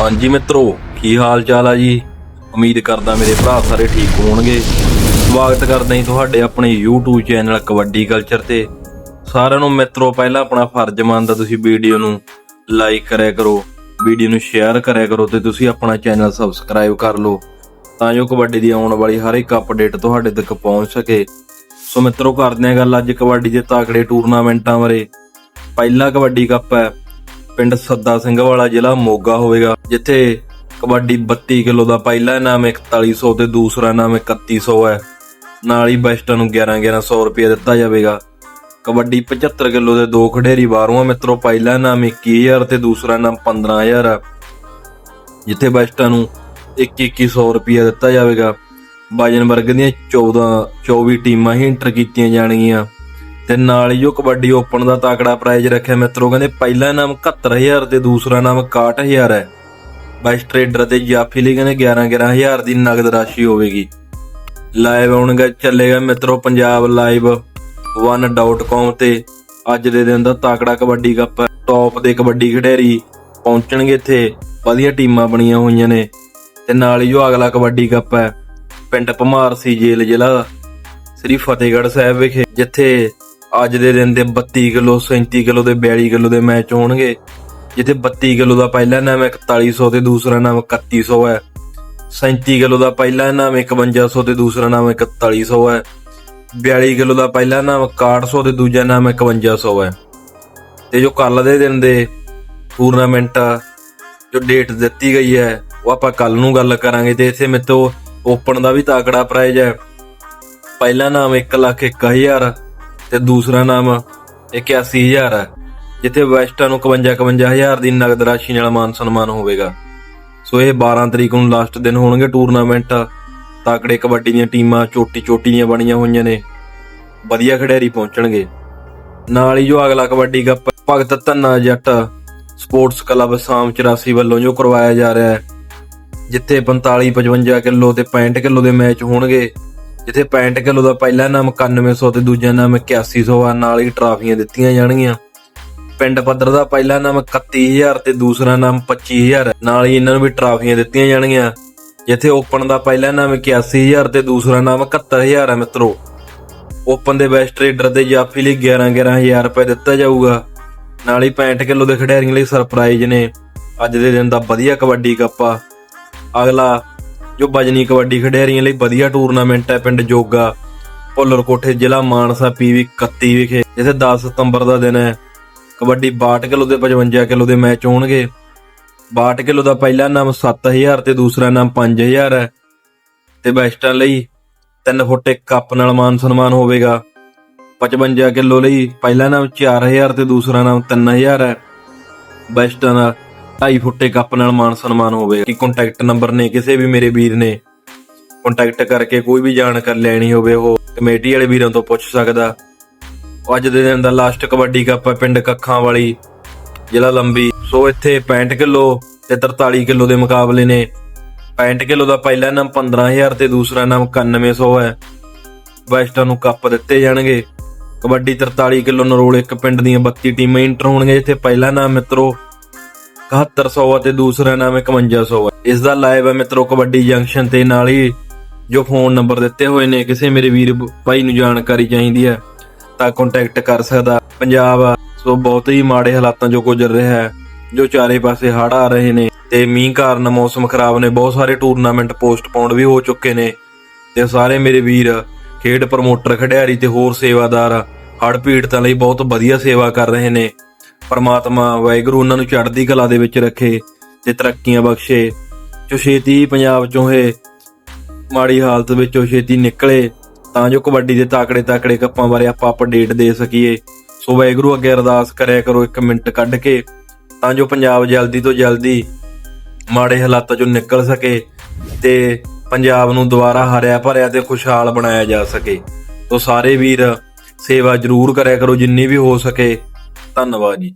ਹਾਂਜੀ ਮਿੱਤਰੋ, ਕੀ ਹਾਲ ਚਾਲ ਆ ਜੀ? ਉਮੀਦ ਕਰਦਾ ਮੇਰੇ ਭਰਾ ਸਾਰੇ ਠੀਕ ਹੋਣਗੇ। ਸਵਾਗਤ ਕਰਦਾ ਹਾਂ ਤੁਹਾਡੇ ਆਪਣੇ YouTube ਚੈਨਲ ਕਬੱਡੀ ਕਲਚਰ ਤੇ। ਸਾਰਿਆਂ ਨੂੰ ਮਿੱਤਰੋ, ਪਹਿਲਾਂ ਆਪਣਾ ਫਰਜ਼ ਮੰਨਦਾ ਤੁਸੀਂ ਵੀਡੀਓ ਨੂੰ ਲਾਈਕ ਕਰਿਆ ਕਰੋ, ਵੀਡੀਓ ਨੂੰ ਸ਼ੇਅਰ ਕਰਿਆ ਕਰੋ ਤੇ ਤੁਸੀਂ ਆਪਣਾ ਚੈਨਲ ਸਬਸਕ੍ਰਾਈਬ ਕਰ ਲਓ, ਤਾਂ ਜੋ ਕਬੱਡੀ ਦੀ ਆਉਣ ਵਾਲੀ ਹਰ ਇੱਕ ਅਪਡੇਟ ਤੁਹਾਡੇ ਤੱਕ ਪਹੁੰਚ ਸਕੇ। ਸੋ ਮਿੱਤਰੋ, ਕਰਦੇ ਹਾਂ ਗੱਲ ਅੱਜ ਕਬੱਡੀ ਦੇ ਤਾਕੜੇ ਟੂਰਨਾਮੈਂਟਾਂ ਬਾਰੇ। ਪਹਿਲਾ ਕਬੱਡੀ ਕੱਪ ਹੈ ਪਿੰਡ ਸੱਦਾ ਸਿੰਘ ਵਾਲਾ ਜ਼ਿਲ੍ਹਾ ਮੋਗਾ ਹੋਵੇਗਾ, ਜਿੱਥੇ ਕਬੱਡੀ 32 ਕਿਲੋ ਦਾ ਪਹਿਲਾ ਇਨਾਮ 4100 ਤੇ ਦੂਸਰਾ ਇਨਾਮ 3100 ਹੈ। ਨਾਲ ਹੀ ਬੈਸਟਾਂ ਨੂੰ 11 1100 ਰੁਪਏ ਦਿੱਤਾ ਜਾਵੇਗਾ। ਕਬੱਡੀ 75 ਕਿਲੋ ਦੇ ਦੋ ਖਿਡਾਰੀ ਬਾਹਰੋਂ ਆ ਮਿੱਤਰੋ, ਪਹਿਲਾ ਇਨਾਮ 21000 ਤੇ ਦੂਸਰਾ ਇਨਾਮ 15000 ਹੈ ਜਿੱਥੇ ਬੈਸਟਾਂ ਨੂੰ 2100 ਰੁਪਏ ਦਿੱਤਾ ਜਾਵੇਗਾ। ਬਾਜਨ ਵਰਗ ਦੀਆਂ 14 24 ਟੀਮਾਂ ਹੀ ਇੰਟਰ ਕੀਤੀਆਂ ਜਾਣਗੀਆਂ। ਤੇ ਨਾਲ ਹੀ ਜੋ ਕਬੱਡੀ ਓਪਨ ਦਾ ਤਾਕੜਾ ਪ੍ਰਾਈਜ਼ ਰੱਖਿਆ ਮਿੱਤਰੋ, ਕਹਿੰਦੇ ਪਹਿਲਾ ਇਨਾਮ 71000 ਤੇ ਦੂਸਰਾ ਇਨਾਮ 61000 ਹੈ। ਬੈਸਟ ਟ੍ਰੇਡਰ ਤੇ ਜਾਫੀ ਲਈ ਕਹਿੰਦੇ 11 11000 ਦੀ ਨਗਦ ਰਾਸ਼ੀ ਹੋਵੇਗੀ। ਲਾਈਵ ਆਉਣਗਾ ਚੱਲੇਗਾ ਮਿੱਤਰੋ ਪੰਜਾਬ ਲਾਈਵ 1.com ਤੇ। ਅੱਜ ਦੇ ਦਿਨ ਦਾ ਤਾਕੜਾ ਕਬੱਡੀ ਕੱਪ ਟੌਪ ਦੇ ਕਬੱਡੀ ਖਿਡਾਰੀ ਪਹੁੰਚਣਗੇ ਇੱਥੇ। ਵਧੀਆ ਟੀਮਾਂ ਬਣੀਆਂ ਹੋਈਆਂ ਨੇ। ਤੇ ਨਾਲ ਹੀ ਜੋ ਅਗਲਾ ਕਬੱਡੀ ਕੱਪ ਹੈ। ਪਿੰਡ ਭਮਾਰ ਸੀ ਜੇਲ ਜ਼ਿਲ੍ਹਾ, ਸ੍ਰੀ ਫਤਿਹਗੜ੍ਹ ਸਾਹਿਬ ਵਿਖੇ, ਜਿੱਥੇ ਅੱਜ ਦੇ ਦਿਨ ਦੇ 32 ਕਿਲੋ 37 ਕਿਲੋ ਦੇ 42 ਕਿਲੋ ਦੇ ਮੈਚ ਹੋਣਗੇ। ਜਿੱਥੇ 32 ਕਿਲੋ ਦਾ ਪਹਿਲਾ ਨਾਮ 4100 ਤੇ ਦੂਸਰਾ ਨਾਮ 3100 ਹੈ। 37 ਕਿਲੋ ਦਾ ਪਹਿਲਾ ਨਾਮ 5100 ਤੇ ਦੂਸਰਾ ਨਾਮ 4100 ਹੈ। 42 ਕਿਲੋ ਦਾ ਪਹਿਲਾ ਨਾਮ 6100 ਤੇ ਦੂਜਾ ਨਾਮ 5100 ਹੈ। ਤੇ ਜੋ ਕੱਲ ਦੇ ਦਿਨ ਦੇ ਟੂਰਨਾਮੈਂਟ ਜੋ ਡੇਟ ਦਿੱਤੀ ਗਈ ਹੈ, ਉਹ ਆਪਾਂ ਕੱਲ ਨੂੰ ਗੱਲ ਕਰਾਂਗੇ। ਤੇ ਇਥੇ ਮੇਤੋਂ ਓਪਨ ਦਾ ਵੀ ਤਾਕੜਾ ਪ੍ਰਾਈਜ਼ ਹੈ। ਪਹਿਲਾ ਨਾਮ 1 ਲੱਖ 1000 ਤੇ ਦੂਸਰਾ ਨਾਮ 81000 ਹੈ, ਜਿੱਥੇ ਵੈਸਟਾਂ ਨੂੰ 51 51000 ਦੀ ਨਗਦ ਰਾਸ਼ੀ ਨਾਲ ਮਾਨ ਸਨਮਾਨ ਹੋਵੇਗਾ। ਸੋ ਇਹ 12 ਤਰੀਕ ਨੂੰ ਲਾਸਟ ਦਿਨ ਹੋਣਗੇ ਟੂਰਨਾਮੈਂਟ ਤਾਕੜੇ ਕਬੱਡੀ ਦੀਆਂ ਟੀਮਾਂ ਚੋਟੀ ਚੋਟੀ ਦੀਆਂ ਬਣੀਆਂ ਹੋਈਆਂ ਨੇ, ਵਧੀਆ ਖਿਡਾਰੀ ਪਹੁੰਚਣਗੇ। ਨਾਲ ਹੀ ਜੋ ਅਗਲਾ ਕਬੱਡੀ ਕੱਪ ਭਗਤ ਧੰਨਾ ਜੱਟ ਸਪੋਰਟਸ ਕਲੱਬ ਸਾਮ 84 ਵੱਲੋਂ ਜੋ ਕਰਵਾਇਆ ਜਾ ਰਿਹਾ ਹੈ, ਜਿੱਥੇ 45 55 ਕਿਲੋ ਤੇ 65 ਕਿਲੋ ਦੇ ਮੈਚ ਹੋਣਗੇ ਜਿੱਥੇ 65 ਕਿਲੋ ਦਾ ਪਹਿਲਾ ਨਾਮ 9100 ਤੇ ਦੂਜਾ ਨਾਮ 8100 ਆ, ਨਾਲ ਹੀ ਟਰਾਫੀਆਂ ਦਿੱਤੀਆਂ ਜਾਣਗੀਆਂ। ਪਿੰਡ ਪੱਧਰ ਦਾ ਪਹਿਲਾ ਨਾਮ 31000 ਤੇ ਦੂਸਰਾ ਨਾਮ 25000 ਹੈ ਨਾਲ ਹੀ ਇਹਨਾਂ ਨੂੰ ਵੀ ਟਰਾਫੀਆਂ ਦਿੱਤੀਆਂ ਜਾਣਗੀਆਂ। ਜਿੱਥੇ ਓਪਨ ਦਾ ਪਹਿਲਾ ਨਾਮ 81000 ਤੇ ਦੂਸਰਾ ਨਾਮ 71000 ਹੈ ਮਿੱਤਰੋ। ਓਪਨ ਦੇ ਬੈਸਟ ਟ੍ਰੇਡਰ ਦੇ ਜਾਫੀ ਲਈ 11 11000 ਰੁਪਏ ਦਿੱਤਾ ਜਾਊਗਾ। ਨਾਲ ਹੀ 65 ਕਿਲੋ ਦੇ ਖਿਡਾਰੀਆਂ ਲਈ ਸਰਪ੍ਰਾਈਜ਼ ਨੇ। ਅੱਜ ਦੇ ਦਿਨ ਦਾ ਵਧੀਆ ਕਬੱਡੀ ਕੱਪ ਆ। ਅਗਲਾ ਜੋ ਬਜਨੀ ਕਬੱਡੀ ਖਿਡਾਰੀਆਂ ਲਈ ਵਧੀਆ ਟੂਰਨਾਮੈਂਟ ਹੈ, ਪਿੰਡ ਜੋਗਾ ਭੁੱਲਰ ਕੋਠੇ ਜ਼ਿਲ੍ਹਾ ਮਾਨਸਾ ਪੀਵੀ 31 ਵਿਖੇ, ਜਿੱਥੇ 10 ਸਤੰਬਰ ਦਾ ਦਿਨ ਹੈ। ਕਬੱਡੀ 62 ਕਿਲੋ ਦੇ 55 ਕਿਲੋ ਦੇ ਮੈਚ ਹੋਣਗੇ। 62 ਕਿਲੋ ਦਾ ਪਹਿਲਾ ਨਾਮ 7000 ਤੇ ਦੂਸਰਾ ਨਾਮ 5000 ਹੈ। ਤੇ ਬੈਸਟਾਂ ਲਈ 3 ਫੁੱਟ ਇੱਕ ਕੱਪ ਨਾਲ ਮਾਨ ਸਨਮਾਨ ਹੋਵੇਗਾ। 55 ਕਿਲੋ ਲਈ ਪਹਿਲਾ ਨਾਮ 4000 ਤੇ ਦੂਸਰਾ ਨਾਮ 3000 ਹੈ। ਬੈਸਟਾਂ ਦਾ ਢਾਈ ਫੁੱਟੇ ਕੱਪ ਨਾਲ ਮਾਨ ਸਨਮਾਨ ਹੋਵੇ ਕਿ ਕੰਟੈਕਟ ਨੰਬਰ ਨੇ, ਕਿਸੇ ਵੀ ਮੇਰੇ ਵੀਰ ਨੇ ਕੰਟੈਕਟ ਕਰਕੇ ਕੋਈ ਵੀ ਜਾਣਕਾਰੀ ਲੈਣੀ ਹੋਵੇ ਉਹ ਕਮੇਟੀ ਵਾਲੇ ਵੀਰਾਂ ਤੋਂ ਪੁੱਛ ਸਕਦਾ। ਅੱਜ ਦੇ ਦਿਨ ਦਾ ਲਾਸਟ ਕਬੱਡੀ ਕੱਪ ਹੈ ਪਿੰਡ ਕੱਖਾਂ ਵਾਲੀ, ਜ਼ਿਲ੍ਹਾ ਲੰਬੀ। ਸੋ ਇੱਥੇ 65 ਕਿਲੋ ਤੇ 43 ਕਿਲੋ ਦੇ ਮੁਕਾਬਲੇ ਨੇ। 65 ਕਿਲੋ ਦਾ ਪਹਿਲਾ ਨਾਮ 15000 ਤੇ ਦੂਸਰਾ ਨਾਮ 9100 ਹੈ। ਵੈਸਟਾਂ ਨੂੰ ਕੱਪ ਦਿੱਤੇ ਜਾਣਗੇ। ਕਬੱਡੀ 43 ਕਿਲੋ ਨਰੋਲ ਇੱਕ ਪਿੰਡ ਦੀਆਂ 32 ਟੀਮਾਂ ਇੰਟਰ ਹੋਣਗੇ ਜਿੱਥੇ ਪਹਿਲਾ ਨਾਮ ਮਿੱਤਰੋ 7100 ਹੈ ਤੇ ਦੂਸਰਾ ਨਾਮ 5100 ਇਸ ਦਾ ਲਾਈਵ ਹੈ ਮਿੱਤਰੋ, ਕਬੱਡੀ ਜੰਕਸ਼ਨ ਤੇ ਨਾਲ ਹੀ ਜੋ ਫੋਨ ਨੰਬਰ ਦਿੱਤੇ ਹੋਏ ਨੇ, ਕਿਸੇ ਮੇਰੇ ਵੀਰ ਭਾਈ ਨੂੰ ਜਾਣਕਾਰੀ ਚਾਹੀਦੀ ਹੈ, ਤਾਂ ਕੰਟੈਕਟ ਕਰ ਸਕਦਾ। ਪੰਜਾਬ ਸੋ ਬਹੁਤ ਹੀ ਮਾੜੇ ਹਾਲਾਤਾਂ ਜੋ ਗੁਜ਼ਰ ਰਿਹਾ ਹੈ, ਜੋ ਚਾਰੇ ਪਾਸੇ ਹੜ ਆ ਰਹੇ ਨੇ ਤੇ ਮੀਂਹ ਕਾਰਨ ਮੌਸਮ ਖਰਾਬ ਨੇ। ਬਹੁਤ ਸਾਰੇ ਟੂਰਨਾਮੈਂਟ ਪੋਸਟਪੋਨ ਵੀ ਹੋ ਚੁੱਕੇ ਨੇ ਤੇ ਸਾਰੇ ਮੇਰੇ ਵੀਰ ਖੇਡ ਪ੍ਰਮੋਟਰ ਖਿਡਾਰੀ ਤੇ ਹੋਰ ਸੇਵਾਦਾਰ ਹੜ ਪੀੜਤਾਂ ਲਈ ਬਹੁਤ ਵਧੀਆ ਸੇਵਾ ਕਰ ਰਹੇ ਨੇ। ਪਰਮਾਤਮਾ ਵਾਹਿਗੁਰੂ ਉਹਨਾਂ ਨੂੰ ਚੜ੍ਹਦੀ ਕਲਾ ਦੇ ਵਿੱਚ ਰੱਖੇ ਤੇ ਤਰੱਕੀਆਂ ਬਖਸ਼ੇ। ਜੋ ਛੇਤੀ ਪੰਜਾਬ ਚੋਂ ਇਹ ਮਾੜੀ ਹਾਲਤ ਵਿੱਚੋਂ ਛੇਤੀ ਨਿਕਲੇ, ਤਾਂ ਜੋ ਕਬੱਡੀ ਦੇ ਤਾਕੜੇ ਤਾਕੜੇ ਕੱਪਾਂ ਬਾਰੇ ਆਪਾਂ ਅਪਡੇਟ ਦੇ ਸਕੀਏ। ਸੋ ਵਾਹਿਗੁਰੂ ਅੱਗੇ ਅਰਦਾਸ ਕਰਿਆ ਕਰੋ ਇੱਕ ਮਿੰਟ ਕੱਢ ਕੇ, ਤਾਂ ਜੋ ਪੰਜਾਬ ਜਲਦੀ ਤੋਂ ਜਲਦੀ ਮਾੜੇ ਹਾਲਾਤਾਂ ਚੋਂ ਨਿਕਲ ਸਕੇ ਤੇ ਪੰਜਾਬ ਨੂੰ ਦੁਬਾਰਾ ਹਰਿਆ ਭਰਿਆ ਤੇ ਖੁਸ਼ਹਾਲ ਬਣਾਇਆ ਜਾ ਸਕੇ। ਸੋ ਸਾਰੇ ਵੀਰ ਸੇਵਾ ਜ਼ਰੂਰ ਕਰਿਆ ਕਰੋ, ਜਿੰਨੀ ਵੀ ਹੋ ਸਕੇ। ਧੰਨਵਾਦ ਜੀ।